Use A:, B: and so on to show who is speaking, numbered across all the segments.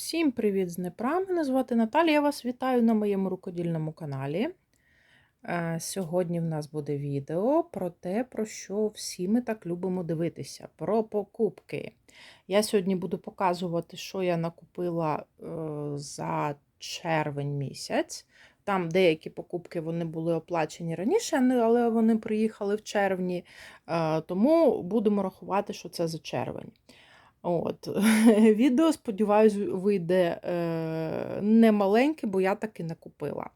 A: Всім привіт з Днепра! Мене звати Наталія. Я вас вітаю на моєму рукодільному каналі. Е, Сьогодні в нас буде відео про те, про що всі ми так любимо дивитися: про покупки. Я сьогодні буду показувати, що я накупила е, за червень місяць. Там деякі покупки вони були оплачені раніше, але вони приїхали в червні, е, тому будемо рахувати, що це за червень. От. Відео, сподіваюсь, вийде е, не маленьке, бо я таки не купила.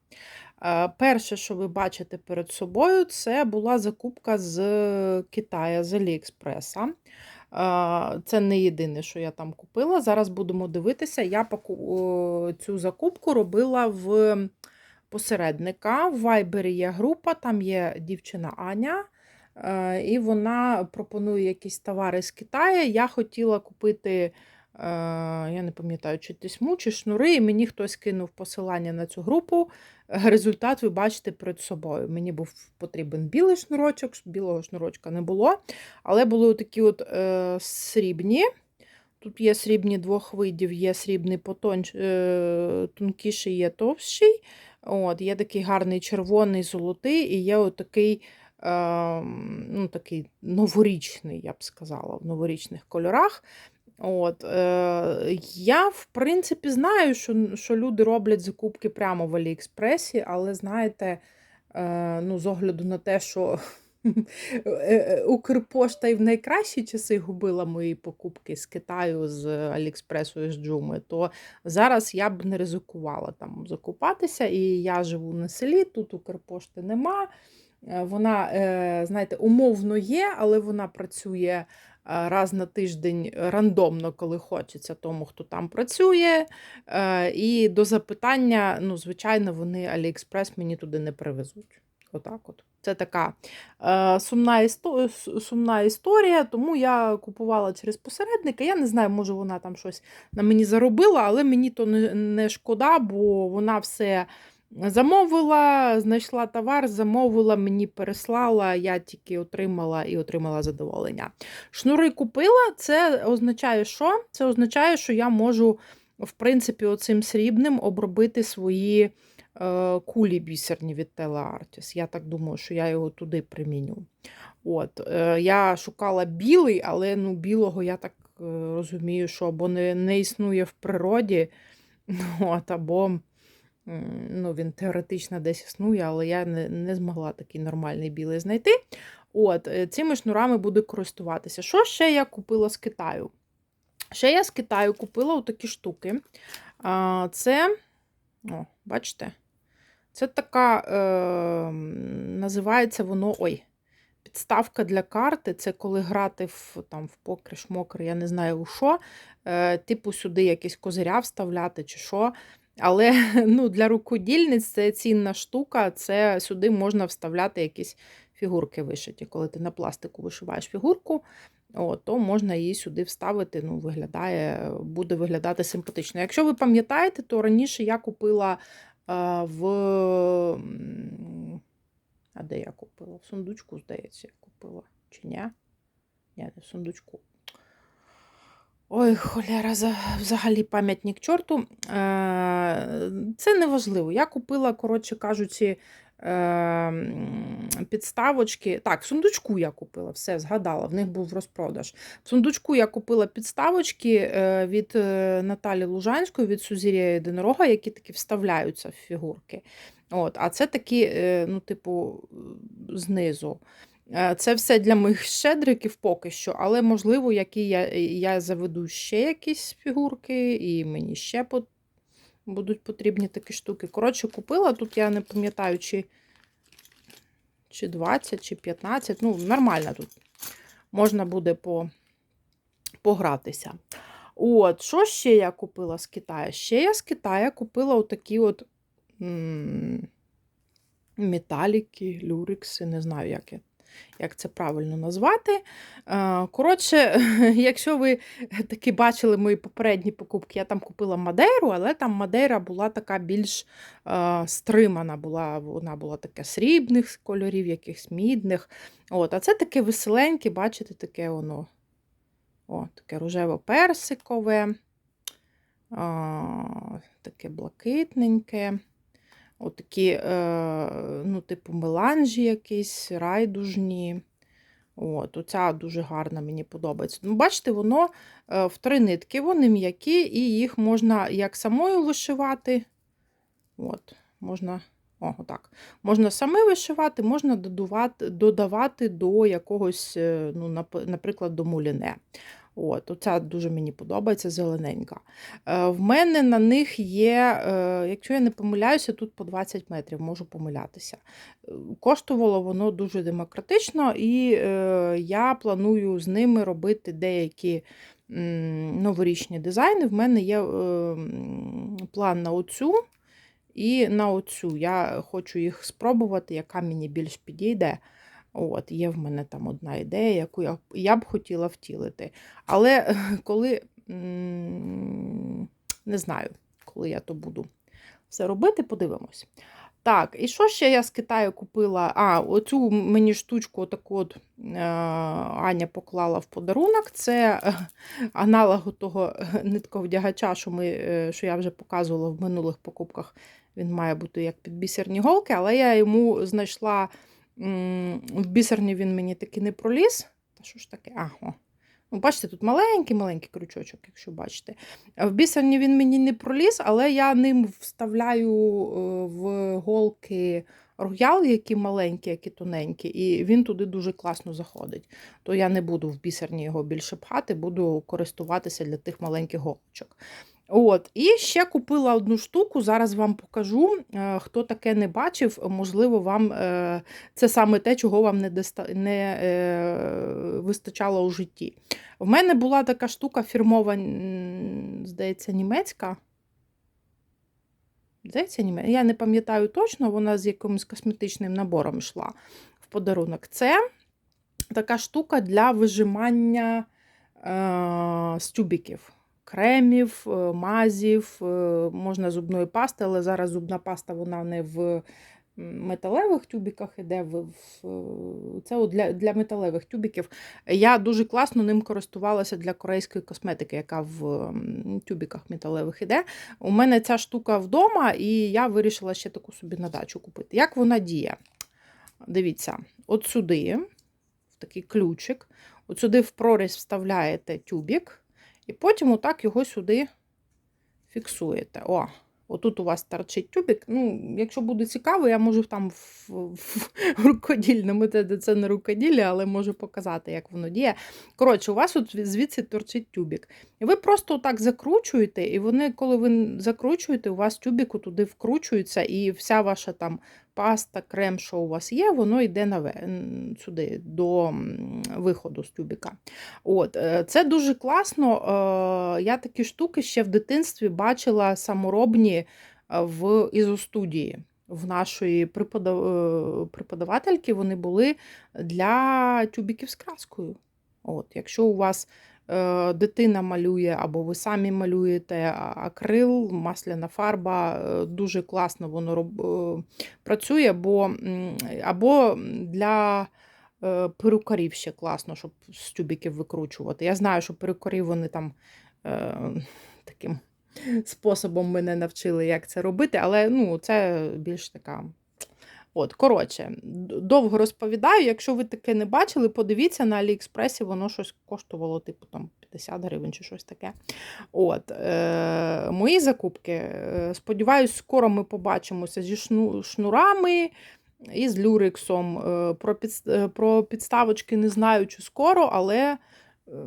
A: Е, перше, що ви бачите перед собою, це була закупка з Китаю, з Аліекспреса. Е, це не єдине, що я там купила. Зараз будемо дивитися. Я поку... цю закупку робила в посередника. В Viber є група, там є дівчина Аня. Е, і вона пропонує якісь товари з Китаю. Я хотіла купити, е, я не пам'ятаю, чи тисьму, чи шнури, і мені хтось кинув посилання на цю групу. Результат ви бачите перед собою. Мені був потрібен білий шнурочок, білого шнурочка не було. Але були такі от е, срібні. Тут є срібні двох видів, є срібний потонч, е, тонкіший, є товщий. От, Є такий гарний червоний, золотий, і є отакий Ем, ну, такий новорічний, я б сказала, в новорічних кольорах. От, е, Я, в принципі, знаю, що що люди роблять закупки прямо в Аліекспресі, але знаєте, е, ну, з огляду на те, що е, Укрпошта і в найкращі часи губила мої покупки з Китаю, з Аліекспресу і з Джуми, то зараз я б не ризикувала там закупатися. І я живу на селі, тут Укрпошти нема. Е, вона, е, знаєте, умовно є, але вона працює е, раз на тиждень рандомно, коли хочеться тому, хто там працює. І до запитання, ну, звичайно, вони Аліекспрес мені туди не привезуть. Отак от. Це така сумна історія, сумна історія, тому я купувала через посередника. Я не знаю, може вона там щось на мені заробила, але мені то не шкода, бо вона все Замовила, знайшла товар, замовила, мені переслала, я тільки отримала і отримала задоволення. Шнури купила, це означає, що? Це означає, що я можу, в принципі, оцим срібним обробити свої е, кулі бісерні від Teleartis. Я так думаю, що я його туди приміню. От, е, Я шукала білий, але ну, білого я так е, розумію, що або не, не існує в природі, от, або ну, він теоретично десь існує, але я не не змогла такий нормальний білий знайти. От, е, Цими шнурами буду користуватися. Що ще я купила з Китаю? Ще я з Китаю купила такі штуки. Це, о, бачите, це така, е, називається воно. ой, Підставка для карти це коли грати в там, в покриш, мокрий, я не знаю у що. Е, Типу сюди якісь козиря вставляти чи що. Але ну, для рукодільниць це цінна штука, це сюди можна вставляти якісь фігурки вишиті. Коли ти на пластику вишиваєш фігурку, о, то можна її сюди вставити. ну, виглядає, Буде виглядати симпатично. Якщо ви пам'ятаєте, то раніше я купила а, в. А де я купила? В сундучку, здається, я купила. Чи ні? Ні, не в сундучку. Ой, холера, взагалі пам'ятник чорту. Е, це не важливо. Я купила, коротше кажучи, е, підставочки. Так, в сундучку я купила, все, згадала, в них був розпродаж. В сундучку я купила підставочки е, від Наталі Лужанської, від Сузір'я Єдинорога, які такі вставляються в фігурки. От, А це такі, ну, типу, знизу. Е, це все для моїх щедриків поки що, але, можливо, які я я заведу ще якісь фігурки, і мені ще по, будуть потрібні такі штуки. Коротше, купила, тут я не пам'ятаю, чи чи 20, чи 15. Ну, нормально тут можна буде по, погратися. От, що ще я купила з Китаю? Ще я з Китаю купила отакі от м металіки, люрикси, не знаю, як я як це правильно назвати. Коротше, якщо ви таки бачили мої попередні покупки, я там купила Мадейру, але там Мадейра була така більш стримана, була, вона була така срібних кольорів, якихось мідних. От, А це таке веселеньке, бачите, таке воно. О, таке рожево-персикове. таке блакитненьке. Отакі, е, ну, типу, меланжі якісь, райдужні. От, Оця дуже гарна, мені подобається. Ну, Бачите, воно е, в три нитки, вони м'які, і їх можна як самою вишивати. От, Можна о, отак. Можна саме вишивати, можна додавати додавати до якогось, е, ну, наприклад, до муліне. От, Оця дуже мені подобається зелененька. Е, В мене на них є, е, якщо я не помиляюся, тут по 20 метрів, можу помилятися. Коштувало воно дуже демократично, і е, я планую з ними робити деякі новорічні дизайни. В мене є е, план на оцю. І на оцю я хочу їх спробувати, яка мені більш підійде. От, Є в мене там одна ідея, яку я я б хотіла втілити. Але коли не знаю, коли я то буду все робити, подивимось. Так, і що ще я з Китаю купила? А, оцю мені штучку таку от е, Аня поклала в подарунок. Це е, аналог того нитковдягача, що ми, е, що я вже показувала в минулих покупках. Він має бути як підбісерні голки, але я йому знайшла в бісерні він мені таки не проліз. Та що ж таке? А. Ну, Бачите, тут маленький-маленький крючочок, якщо бачите. В бісерні він мені не проліз, але я ним вставляю е, в голки роял, які маленькі, які тоненькі, і він туди дуже класно заходить. То я не буду в бісерні його більше пхати, буду користуватися для тих маленьких голочок. От, І ще купила одну штуку, зараз вам покажу. Е, хто таке не бачив, можливо, вам е, це саме те, чого вам не диста... не е, вистачало у житті. В мене була така штука фірмова, здається, німецька. Здається, німецька. Я не пам'ятаю точно, вона з якимось косметичним набором йшла в подарунок. Це така штука для вижимання е, з тюбіків кремів, е, мазів, е, можна зубної пасти, але зараз зубна паста вона не в металевих тюбіках іде. В, Це для для металевих тюбіків. Я дуже класно ним користувалася для корейської косметики, яка в тюбіках металевих іде. У мене ця штука вдома, і я вирішила ще таку собі на дачу купити. Як вона діє? Дивіться, от сюди, в такий ключик, от сюди в прорізь вставляєте тюбік. І потім отак його сюди фіксуєте. О, Отут у вас торчить тюбик. Ну, Якщо буде цікаво, я можу там в, в, в рукодільному, це не рукоділля, але можу показати, як воно діє. Коротше, у вас от звідси торчить тюбик. І ви просто так закручуєте, і вони, коли ви закручуєте, у вас тюбик туди вкручується, і вся ваша там паста, крем, що у вас є, воно йде на сюди, до виходу з тюбіка. От, е, Це дуже класно. Е, я такі штуки ще в дитинстві бачила саморобні е, в ізостудії. В нашої преподавательки вони були для тюбіків з краскою. От, Якщо у вас дитина малює, або ви самі малюєте акрил, масляна фарба, е, дуже класно воно е, працює, бо, або для перукарів ще класно, щоб з тюбіків викручувати. Я знаю, що перукарі вони там таким способом мене навчили, як це робити, але ну, це більш така. От, коротше, довго розповідаю. Якщо ви таке не бачили, подивіться на Аліекспресі, воно щось коштувало, типу, там 50 гривень чи щось таке. От, е, Мої закупки. Е, сподіваюсь, скоро ми побачимося зі шну, шнурами і з люрексом. Е, про, під, е, про підставочки не знаю, чи скоро, але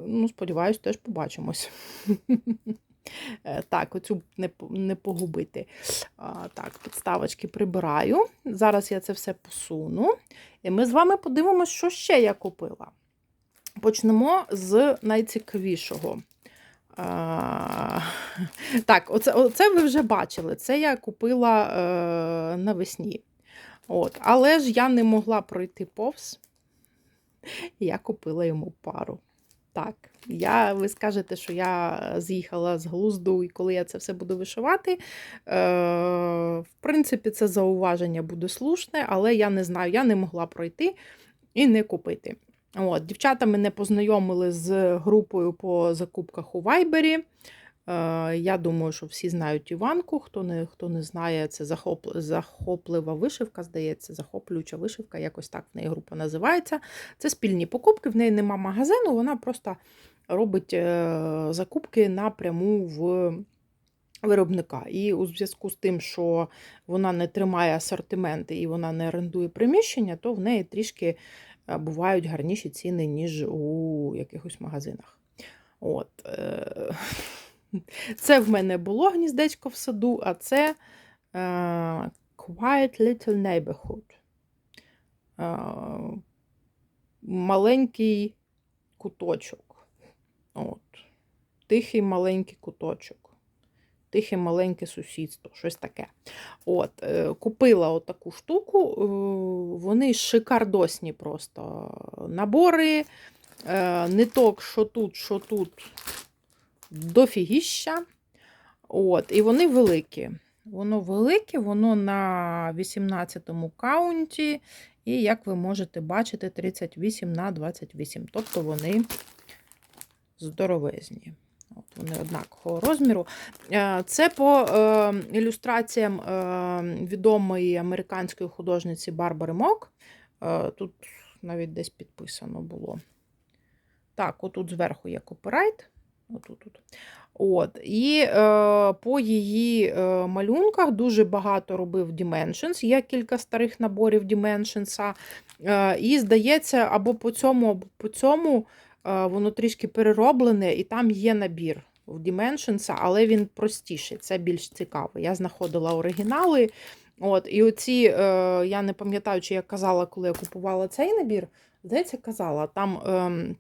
A: ну, сподіваюсь, теж побачимось. Е, так, оцю не не погубити. А, Так, підставочки прибираю. Зараз я це все посуну. І ми з вами подивимося, що ще я купила. Почнемо з найцікавішого. А, Так, оце оце ви вже бачили. Це я купила е, навесні. От, Але ж я не могла пройти повз. Я купила йому пару. Так, я, ви скажете, що я з'їхала з глузду, і коли я це все буду вишивати. Е, В принципі, це зауваження буде слушне, але я не знаю, я не могла пройти і не купити. От, Дівчата мене познайомили з групою по закупках у Вайбері. Е, Я думаю, що всі знають Іванку. Хто не, хто не знає, це захоп, захоплива вишивка, здається, захоплююча вишивка, якось так в неї група називається. Це спільні покупки, в неї нема магазину, вона просто робить е, закупки напряму в виробника. І у зв'язку з тим, що вона не тримає асортименти і вона не орендує приміщення, то в неї трішки е, бувають гарніші ціни, ніж у якихось магазинах. От. Це в мене було гніздечко в саду, а це е, Quiet Little Neighborhood. Е, Маленький куточок. От. Тихий маленький куточок. Тихе маленьке сусідство, щось таке. От, е, Купила отаку штуку, вони шикардосні просто набори, ниток, що тут, що тут дофігіща. От, І вони великі. Воно велике, воно на 18-му каунті, і, як ви можете бачити, 38 на 28. Тобто вони здоровезні. От Вони однакового розміру. Е, Це по е, ілюстраціям е, відомої американської художниці Барбари Мок. Е, Тут навіть десь підписано було. Так, отут зверху є копірайт. Отут, тут. От. І е, по її е, малюнках дуже багато робив Dimensions. Є кілька старих наборів Dimensions. Е, і, здається, або по цьому, або по цьому е, воно трішки перероблене, і там є набір в Dimensions, але він простіший, це більш цікаво. Я знаходила оригінали. От, І оці, е, я не пам'ятаю, чи я казала, коли я купувала цей набір. Здається, казала, там. Е,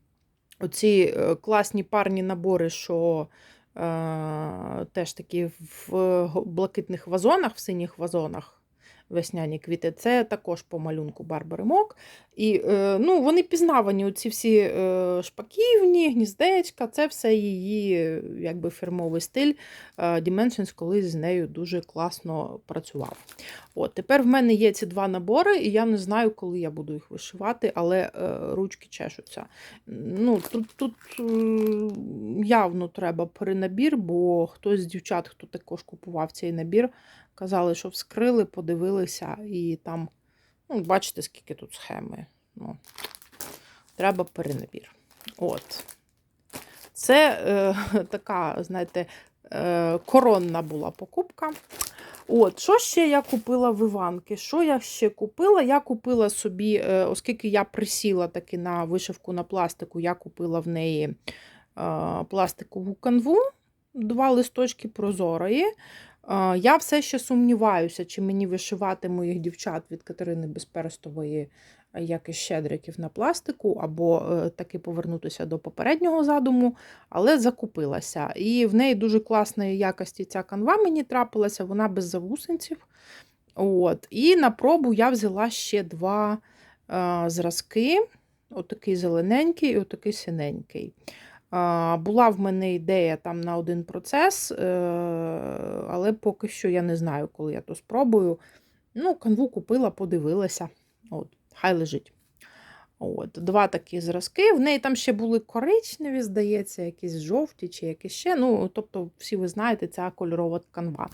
A: Оці е, класні парні набори, що е, теж такі в блакитних вазонах, в синіх вазонах весняні квіти, це також по малюнку Барбари Мок. І е, ну, вони пізнавані, оці всі е, шпаківні, гніздечка, це все її якби, фірмовий стиль. Е, Dimensions колись з нею дуже класно працював. От, Тепер в мене є ці два набори, і я не знаю, коли я буду їх вишивати, але ручки чешуться. Ну, Тут тут явно треба перенабір, бо хтось з дівчат, хто також купував цей набір, казали, що вскрили, подивилися, і там, ну, бачите, скільки тут схеми. Ну, Треба перенабір. От. Це е, така, знаєте, е, коронна була покупка. От, Що ще я купила в Іванки? Що я ще купила? Я купила собі, е, оскільки я присіла таки на вишивку на пластику, я купила в неї е, пластикову канву, два листочки прозорої. Е, я все ще сумніваюся, чи мені вишивати моїх дівчат від Катерини Безперстової як і щедриків на пластику, або е, таки повернутися до попереднього задуму, але закупилася. І в неї дуже класної якості ця канва мені трапилася, вона без завусенців. От. І на пробу я взяла ще два е, зразки: отакий зелененький і отакий синенький. Була в мене ідея там на один процес, е, але поки що я не знаю, коли я то спробую. Ну, Канву купила, подивилася. От хай лежить. От, Два такі зразки. В неї там ще були коричневі, здається, якісь жовті чи якісь ще. Ну, Тобто, всі ви знаєте, ця кольорова канва.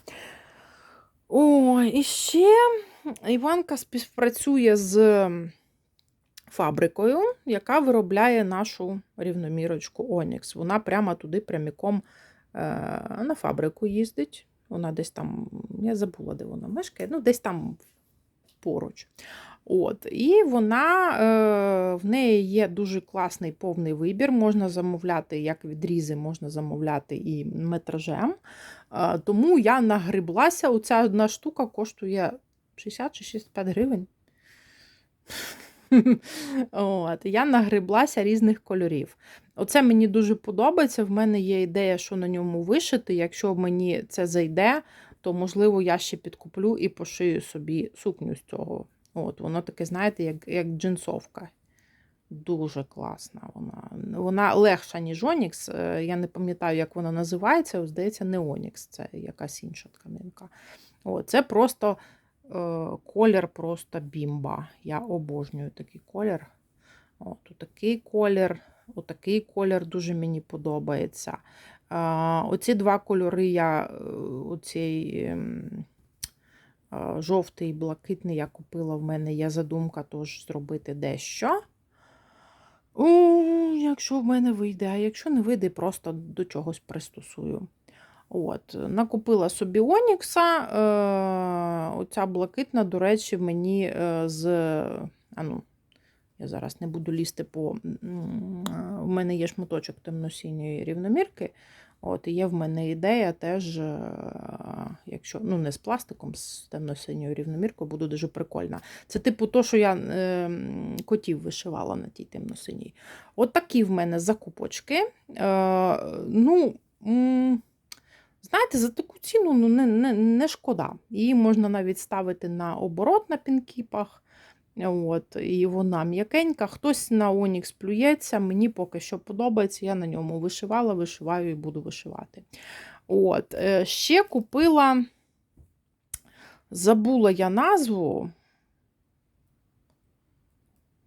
A: О, і ще Іванка співпрацює з фабрикою, яка виробляє нашу рівномірочку Онікс. Вона прямо туди пряміком е, на фабрику їздить. Вона десь там, я забула, де вона мешкає, ну, десь там поруч. От, І вона, е, в неї є дуже класний повний вибір. Можна замовляти як відрізи, можна замовляти і метражем. Е, тому я нагриблася. Оця одна штука коштує 60 чи 65 гривень. От, Я нагриблася різних кольорів. Оце мені дуже подобається. В мене є ідея, що на ньому вишити. Якщо мені це зайде, то, можливо, я ще підкуплю і пошию собі сукню з цього. От, Воно таке, знаєте, як як джинсовка. Дуже класна вона. Вона легша, ніж Онікс. Е, я не пам'ятаю, як вона називається. Здається, не Онікс, це якась інша тканинка. От, Це просто колір, просто бімба. Я обожнюю такий колір. От, Такий колір, отакий колір дуже мені подобається. Оці два кольори я е, оцей ем, жовтий і блакитний я купила. В мене є задумка теж зробити дещо. У, якщо в мене вийде, а якщо не вийде, просто до чогось пристосую. От, Накупила собі Онікса. Е, оця блакитна, до речі, мені е, з. А ну, я зараз не буду лізти по. В мене є шматочок темно-синьої рівномірки. От, І є в мене ідея теж, е, якщо ну не з пластиком, з темно-синьою рівноміркою, буде дуже прикольна. Це типу то, що я е, котів вишивала на тій темно-синій. От такі в мене закупочки. Е, ну, Знаєте, за таку ціну ну, не не, не шкода. Її можна навіть ставити на оборот на пінкіпах. От, І вона м'якенька. Хтось на Онікс плюється, мені поки що подобається. Я на ньому вишивала, вишиваю і буду вишивати. От, е, Ще купила, забула я назву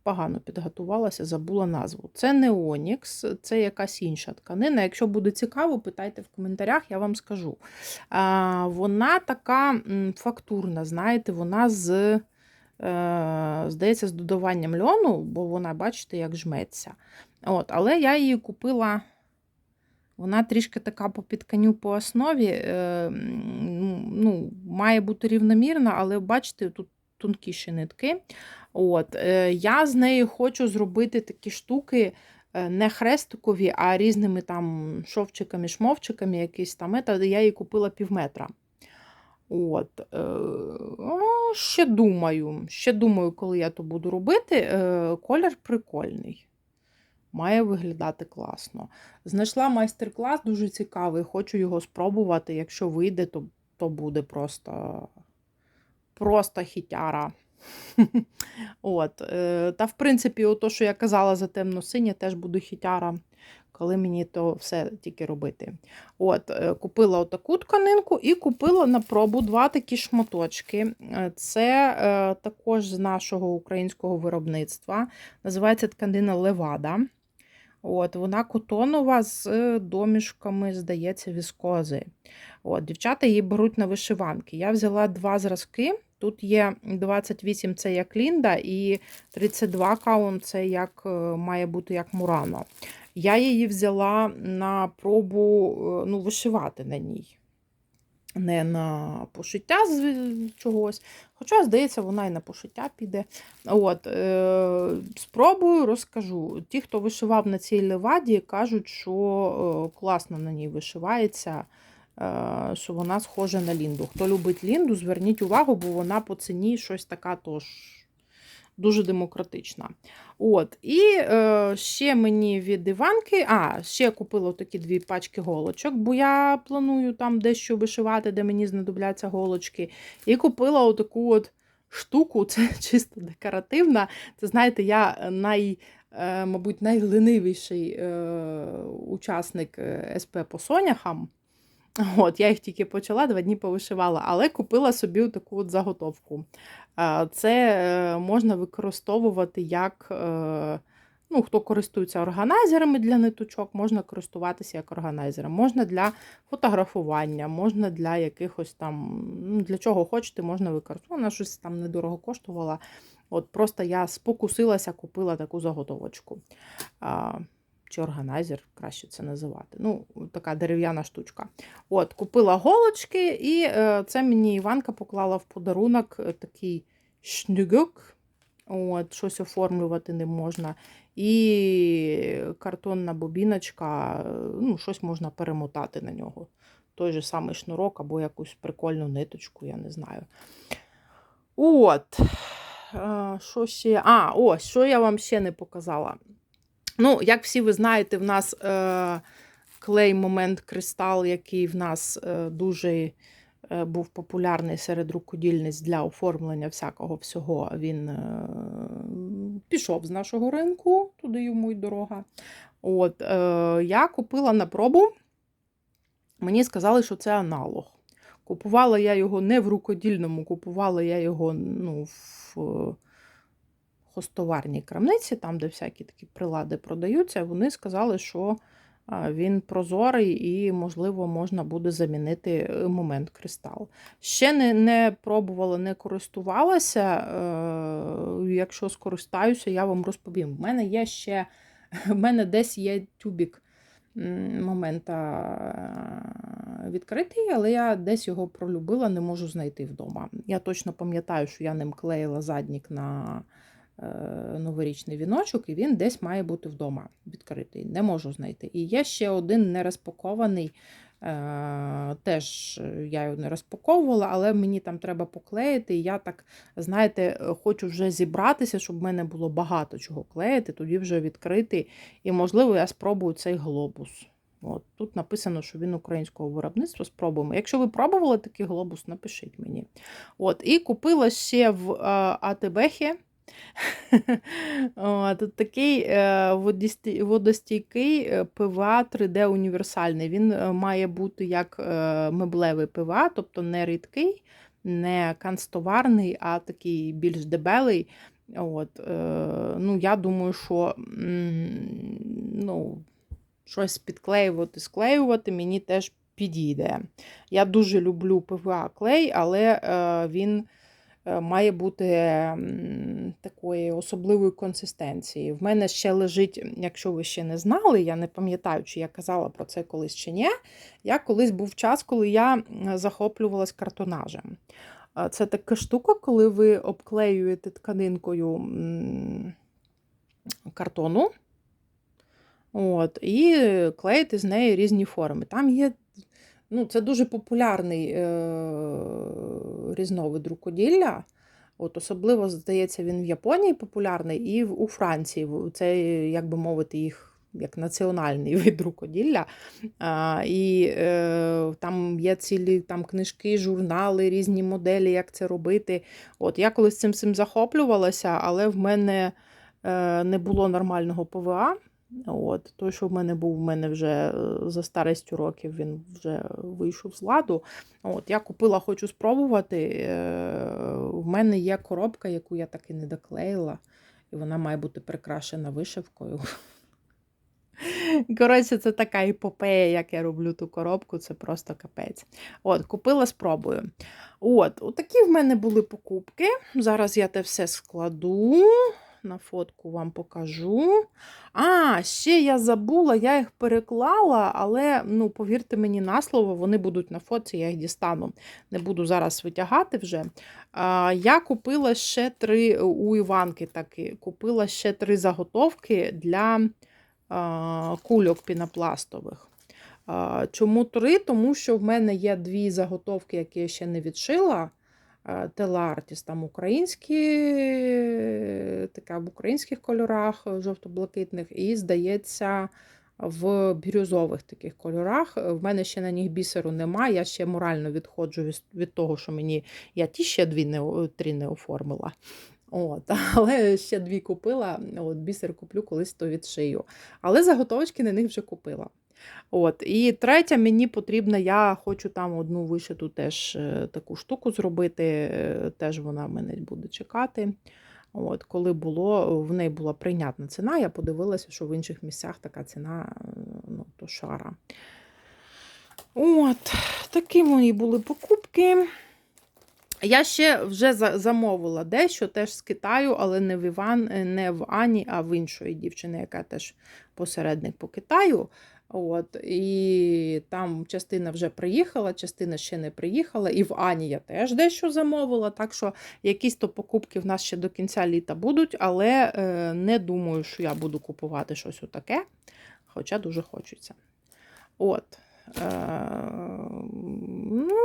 A: погано підготувалася, забула назву. Це не Онікс, це якась інша тканина. Якщо буде цікаво, питайте в коментарях, я вам скажу. А, Вона така фактурна, знаєте, вона з, е, здається, з додаванням льону, бо вона, бачите, як жметься. От, Але я її купила. Вона трішки така по підканю по основі, е, ну, має бути рівномірна, але бачите, тут тонкіші нитки. От, е, Я з нею хочу зробити такі штуки е, не хрестикові, а різними там шовчиками, шмовчиками, якісь там. Я її купила пів метра. От, е, Ще думаю, ще думаю, коли я то буду робити. Колір прикольний. Має виглядати класно. Знайшла майстер-клас дуже цікавий, хочу його спробувати. Якщо вийде, то то буде просто просто хітяра. От. Е, та, в принципі, ото, що я казала за темно-синє, теж буду хітяра, коли мені то все тільки робити. От, е, Купила отаку тканинку і купила на пробу два такі шматочки. Е, це е, також з нашого українського виробництва. Називається тканина Левада. От, Вона котонова з домішками, здається, віскози. От, Дівчата її беруть на вишиванки. Я взяла два зразки. Тут є 28 це як Лінда, і 32 каун це як е, має бути як Мурано. Я її взяла на пробу е, ну, вишивати на ній. Не на пошиття з чогось. Хоча, здається, вона і на пошиття піде. От, е, Спробую, розкажу. Ті, хто вишивав на цій леваді, кажуть, що е, класно на ній вишивається. Е, що вона схожа на Лінду. Хто любить Лінду, зверніть увагу, бо вона по ціні щось така тож дуже демократична. От, І е, ще мені від Іванки, а, ще я купила такі дві пачки голочок, бо я планую там дещо вишивати, де мені знадобляться голочки. І купила отаку от штуку, це чисто декоративна. Це, знаєте, я най. Е, мабуть, найленивіший е, учасник е, СП по соняхам. От, Я їх тільки почала, два дні повишивала, але купила собі таку от заготовку. Це е, можна використовувати як, е, ну, хто користується органайзерами для ниточок, можна користуватися як органайзером. Можна для фотографування, можна для якихось там, ну, для чого хочете, можна використовувати. Вона щось там недорого коштувала. От Просто я спокусилася, купила таку заготовочку чи органайзер, краще це називати. Ну, така дерев'яна штучка. От, Купила голочки, і е, це мені Іванка поклала в подарунок е, такий шнюгюк. От, Щось оформлювати не можна. І картонна бобіночка, е, ну, щось можна перемотати на нього. Той же самий шнурок або якусь прикольну ниточку, я не знаю. От. Що ще? А, ось, що я вам ще не показала. Ну, як всі ви знаєте, в нас е, клей момент кристал, який в нас е, дуже е, був популярний серед рукодільниць для оформлення всякого всього, він е, пішов з нашого ринку, туди йому й дорога. От, е, Я купила на пробу, мені сказали, що це аналог. Купувала я його не в рукодільному, купувала я його ну, в хостоварній крамниці, там, де всякі такі прилади продаються, вони сказали, що він прозорий і, можливо, можна буде замінити е, момент кристал. Ще не, не пробувала, не користувалася. Е, Якщо скористаюся, я вам розповім. У мене є ще, в мене десь є тюбік момента е, відкритий, але я десь його пролюбила, не можу знайти вдома. Я точно пам'ятаю, що я ним клеїла заднік на новорічний віночок, і він десь має бути вдома відкритий. Не можу знайти. І є ще один нерозпакований. Е, Теж я його не розпаковувала, але мені там треба поклеїти. Я так, знаєте, хочу вже зібратися, щоб в мене було багато чого клеїти, тоді вже відкрити. І, можливо, я спробую цей глобус. От, Тут написано, що він українського виробництва. Спробуємо. Якщо ви пробували такий глобус, напишіть мені. От, І купила ще в е, АТБХі. Тут такий е, водостійкий е, ПВА 3D універсальний. Він е, має бути як меблевий ПВА, тобто не рідкий, не канцтоварний, а такий більш дебелий. От, ну, Я думаю, що ну, щось підклеювати, склеювати мені теж підійде. Я дуже люблю ПВА клей, але він має бути такої особливої консистенції. В мене ще лежить, якщо ви ще не знали, я не пам'ятаю, чи я казала про це колись чи ні. Я колись був час, коли я захоплювалась картонажем. Це така штука, коли ви обклеюєте тканинкою картону. От, і клеїти з неї різні форми. Там є, ну, це дуже популярний е, різновид рукоділля. От, особливо, здається, він в Японії популярний і у Франції. Це, як би мовити, їх як національний вид рукоділля. А, і е, там є цілі там, книжки, журнали, різні моделі, як це робити. От, я колись цим цим захоплювалася, але в мене е, не було нормального ПВА. От, той, що в мене був, в мене вже е, за старістю років він вже вийшов з ладу. От, я купила, хочу спробувати. Е, В мене є коробка, яку я так і не доклеїла, і вона має бути прикрашена вишивкою. Коротше, це така епопея, як я роблю ту коробку, це просто капець. От, купила, спробую. От, отакі в мене були покупки. Зараз я те все складу. На фотку вам покажу. А, ще я забула, я їх переклала, але ну, повірте мені на слово, вони будуть на фотці, я їх дістану. Не буду зараз витягати вже. А, я купила ще три у Іванки таки, купила ще три заготовки для а, кульок пінопластових. А, Чому три? Тому що в мене є дві заготовки, які я ще не відшила. Телартіс там українські, така в українських кольорах, жовто-блакитних, і, здається, в бірюзових таких кольорах. В мене ще на них бісеру немає. Я ще морально відходжу від, від того, що мені я ті ще дві не, три не оформила. От, Але ще дві купила. От, Бісер куплю колись то відшию. Але заготовочки на них вже купила. От, І третя, мені потрібна, я хочу там одну вишиту теж е, таку штуку зробити, е, теж вона мене буде чекати. От, Коли було, в неї була прийнятна ціна, я подивилася, що в інших місцях така ціна е, ну, то шара. От, такі мої були покупки. Я ще вже замовила дещо теж з Китаю, але не в Іван, не в Ані, а в іншої дівчини, яка теж посередник по Китаю. От, і там частина вже приїхала, частина ще не приїхала. І в Ані я теж дещо замовила. Так що якісь то покупки в нас ще до кінця літа будуть, але е, не думаю, що я буду купувати щось отаке, хоча дуже хочеться. От. Е, ну,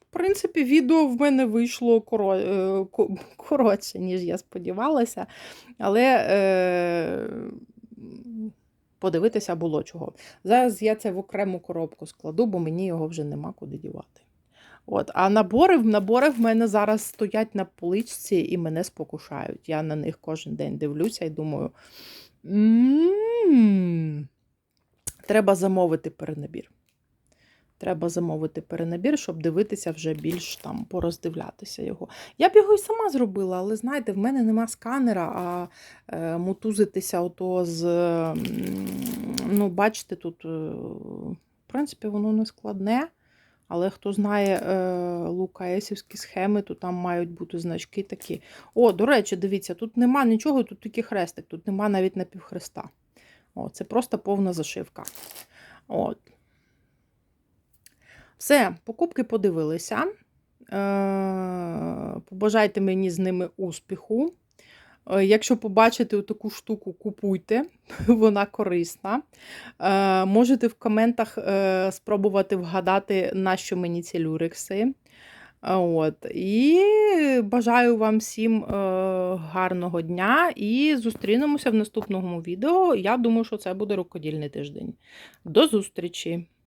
A: в принципі, відео в мене вийшло коро... е, коротше, ніж я сподівалася. Але е... подивитися було чого. Зараз я це в окрему коробку складу, бо мені його вже нема куди дівати. От, а набори, набори в мене зараз стоять на поличці і мене спокушають. Я на них кожен день дивлюся і думаю. «М, Треба замовити перенабір. Треба замовити перенабір, щоб дивитися вже більш там, пороздивлятися його. Я б його і сама зробила, але знаєте, в мене нема сканера, а е, мотузитися ото з Ну, бачите, тут, е, в принципі, воно не складне. Але хто знає е, лукаєсівські схеми, то там мають бути значки такі. О, до речі, дивіться, тут нема нічого, тут тільки хрестик, тут нема навіть напівхреста. О, це просто повна зашивка. От. Все, покупки подивилися. Е, побажайте мені з ними успіху. Е, Якщо побачите таку штуку, купуйте, вона корисна. Е, Можете в коментах спробувати вгадати, на що мені ці люрекси. От. І бажаю вам всім гарного дня і зустрінемося в наступному відео. Я думаю, що це буде рукодільний тиждень. До зустрічі!